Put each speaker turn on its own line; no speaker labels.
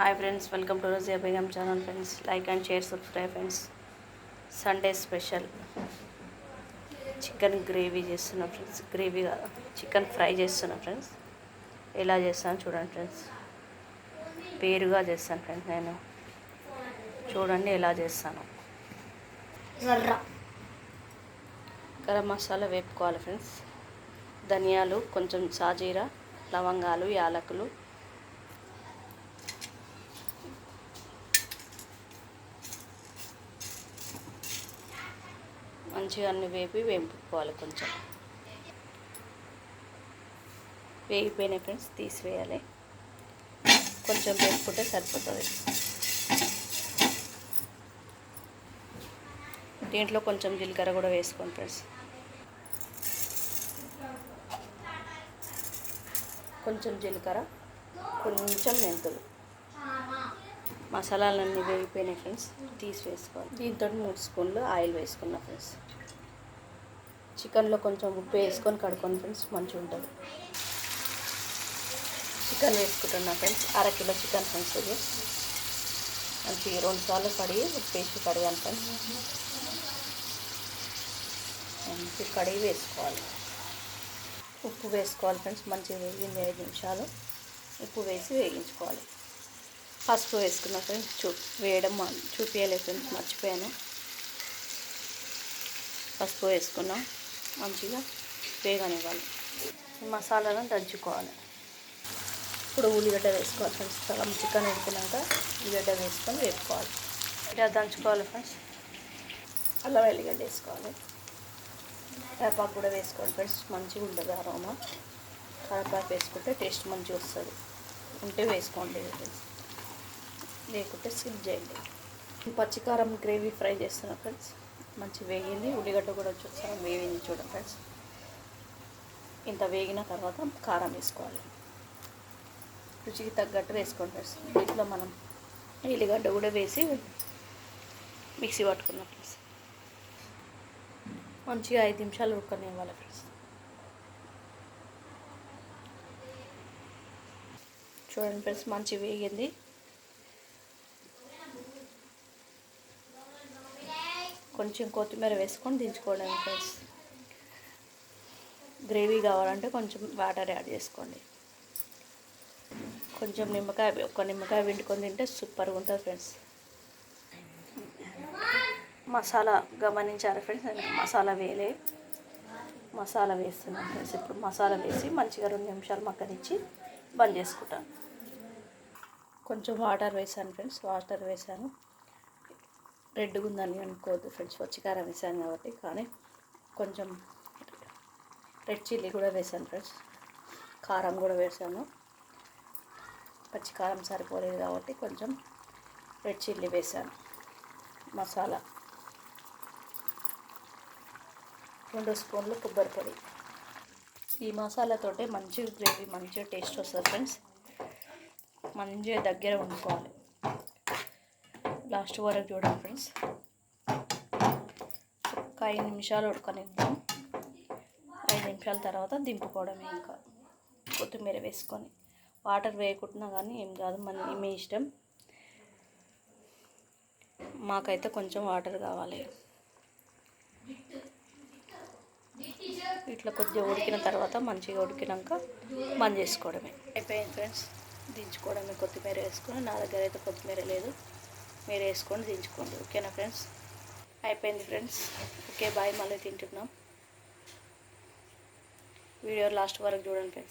Hi friends welcome to Roje Begum channel friends like and share subscribe friends Sunday special chicken gravy చేస్తున్నా friends gravy కాదు. Chicken fry చేస్తున్నా friends ఎలా చేస్తాను చూడండి friends పేరుగా చేస్తాను ఫ్రెండ్స్ నేను. చూడండి ఎలా చేస్తాను. గరం మసాలా వేపుకోవాలి ఫ్రెండ్స్ ధనియాలు కొంచెం సాజీరా లవంగాలు యాలకులు మంచిగా అన్ని వేపి వేపుకోవాలి కొంచెం. వేగిపోయినాయి ఫ్రెండ్స్ తీసివేయాలి. కొంచెం వేపుకుంటే సరిపోతుంది. దీంట్లో కొంచెం జీలకర్ర కూడా వేసుకోండి ఫ్రెండ్స్. కొంచెం జీలకర్ర కొంచెం మెంతులు. మసాలాలన్నీ వేగిపోయినాయి ఫ్రెండ్స్ తీసి వేసుకోవాలి దీంతో మూడు స్పూన్లు ఆయిల్ వేసుకున్నా ఫ్రెండ్స్. చికెన్లో కొంచెం ఉప్పు వేసుకొని కడుక్కోండి ఫ్రెండ్స్ మంచిగా ఉంటుంది. చికెన్ వేసుకుంటున్నా ఫ్రెండ్స్ అర కిలో చికెన్ ఫ్రెండ్స్ ఇది. మంచి రెండు సార్లు కడిగి ఉప్పు వేసి కడిగాను ఫ్రెండ్స్. మంచి కడిగి వేసుకోవాలి. ఉప్పు వేసుకోవాలి ఫ్రెండ్స్ మంచిగా వేగింది ఐదు నిమిషాలు. ఉప్పు వేసి వేగించుకోవాలి. పసుపు వేసుకున్నా ఫ్రెండ్స్ చూ వేయడం చూపించలేదు ఫ్రెండ్స్ మర్చిపోయాను. పసుపు వేసుకున్నాం. మంచిగా వేగనివ్వాలి. మసాలాను దంచుకోవాలి. ఇప్పుడు ఉల్లిగడ్డ వేసుకోవాలి ఫ్రెండ్స్. సగం చికెన్ ఉడికినాక ఉల్లిగడ్డ వేసుకొని వేపుకోవాలి. ఇలా దంచుకోవాలి ఫ్రెండ్స్. అల్లం వెల్లిగడ్డ వేసుకోవాలి. కరపాకు కూడా వేసుకోవాలి ఫ్రెండ్స్. మంచిగా ఉంటుంది అరోమా. కరపాకు వేసుకుంటే టేస్ట్ మంచిగా వస్తుంది. ఉంటే వేసుకోండి ఫ్రెండ్స్. లేకుంటే స్కిప్ చేయండి. పచ్చికారం గ్రేవీ ఫ్రై చేస్తున్నా ఫ్రెండ్స్. మంచి వేగింది. ఉల్లిగడ్డ కూడా చూస్తాం వేగింది చూడండి ఫ్రెండ్స్. ఇంత వేగిన తర్వాత కారం వేసుకోవాలి. రుచికి తగ్గట్టు వేసుకోండి ఫ్రెండ్స్. దీంట్లో మనం ఎల్లిగడ్డ కూడా వేసి మిక్సీ పట్టుకున్నాం ఫ్రెండ్స్. మంచిగా ఐదు నిమిషాలు ఉడకనివ్వాలి ఫ్రెండ్స్. చూడండి ఫ్రెండ్స్ మంచి వేగింది. కొంచెం కొత్తిమీర వేసుకొని దించుకోవడం ఫ్రెండ్స్. గ్రేవీ కావాలంటే కొంచెం వాటర్ యాడ్ చేసుకోండి. కొంచెం నిమ్మకాయ ఒక నిమ్మకాయ విండుకొని తింటే సూపర్గా ఉంటుంది ఫ్రెండ్స్. మసాలా గమనించారు ఫ్రెండ్స్? నేను మసాలా వేయలే. మసాలా వేస్తున్నాను ఫ్రెండ్స్ ఇప్పుడు. మసాలా వేసి మంచిగా రెండు నిమిషాలు మక్కనిచ్చి బంద్ చేసుకుంటాను. కొంచెం వాటర్ వేసాను ఫ్రెండ్స్ వాటర్ వేసాను. రెడ్గా ఉందని అనుకోవద్దు ఫ్రెండ్స్ పచ్చికారం వేసాను కాబట్టి కానీ కొంచెం రెడ్ చిల్లీ కూడా వేసాను ఫ్రెండ్స్. కారం కూడా వేసాను. పచ్చికారం సరిపోలేదు కాబట్టి కొంచెం రెడ్ చిల్లీ వేసాను. మసాలా రెండు స్పూన్లు కొబ్బరి పొడి. ఈ మసాలాతోటే మంచి గ్రేవీ మంచిగా టేస్ట్ వస్తుంది ఫ్రెండ్స్. మంచిగా దగ్గర వండుకోవాలి. లాస్ట్ వరకు చూడండి ఫ్రెండ్స్ ఒక ఐదు నిమిషాలు ఉడకనిద్దాం. ఐదు నిమిషాల తర్వాత దింపుకోవడమే ఇంకా. కొత్తిమీర వేసుకొని. వాటర్ వేయకుంటున్నా కానీ ఏం కాదు మన మీ ఇష్టం. మాకైతే కొంచెం వాటర్ కావాలి. ఇట్లా కొద్దిగా ఉడికిన తర్వాత మంచిగా ఉడికినాక బంద్ చేసుకోవడమే. అయిపోయింది ఫ్రెండ్స్. దించుకోవడమే కొత్తిమీర వేసుకొని. నా దగ్గర అయితే కొత్తిమీర లేదు. మీరు వేసుకొని దించుకోండి. ఓకేనా ఫ్రెండ్స్? అయిపోయింది ఫ్రెండ్స్. Okay bye. మళ్ళీ తింటున్నాం. వీడియో లాస్ట్ వరకు చూడండి ఫ్రెండ్స్.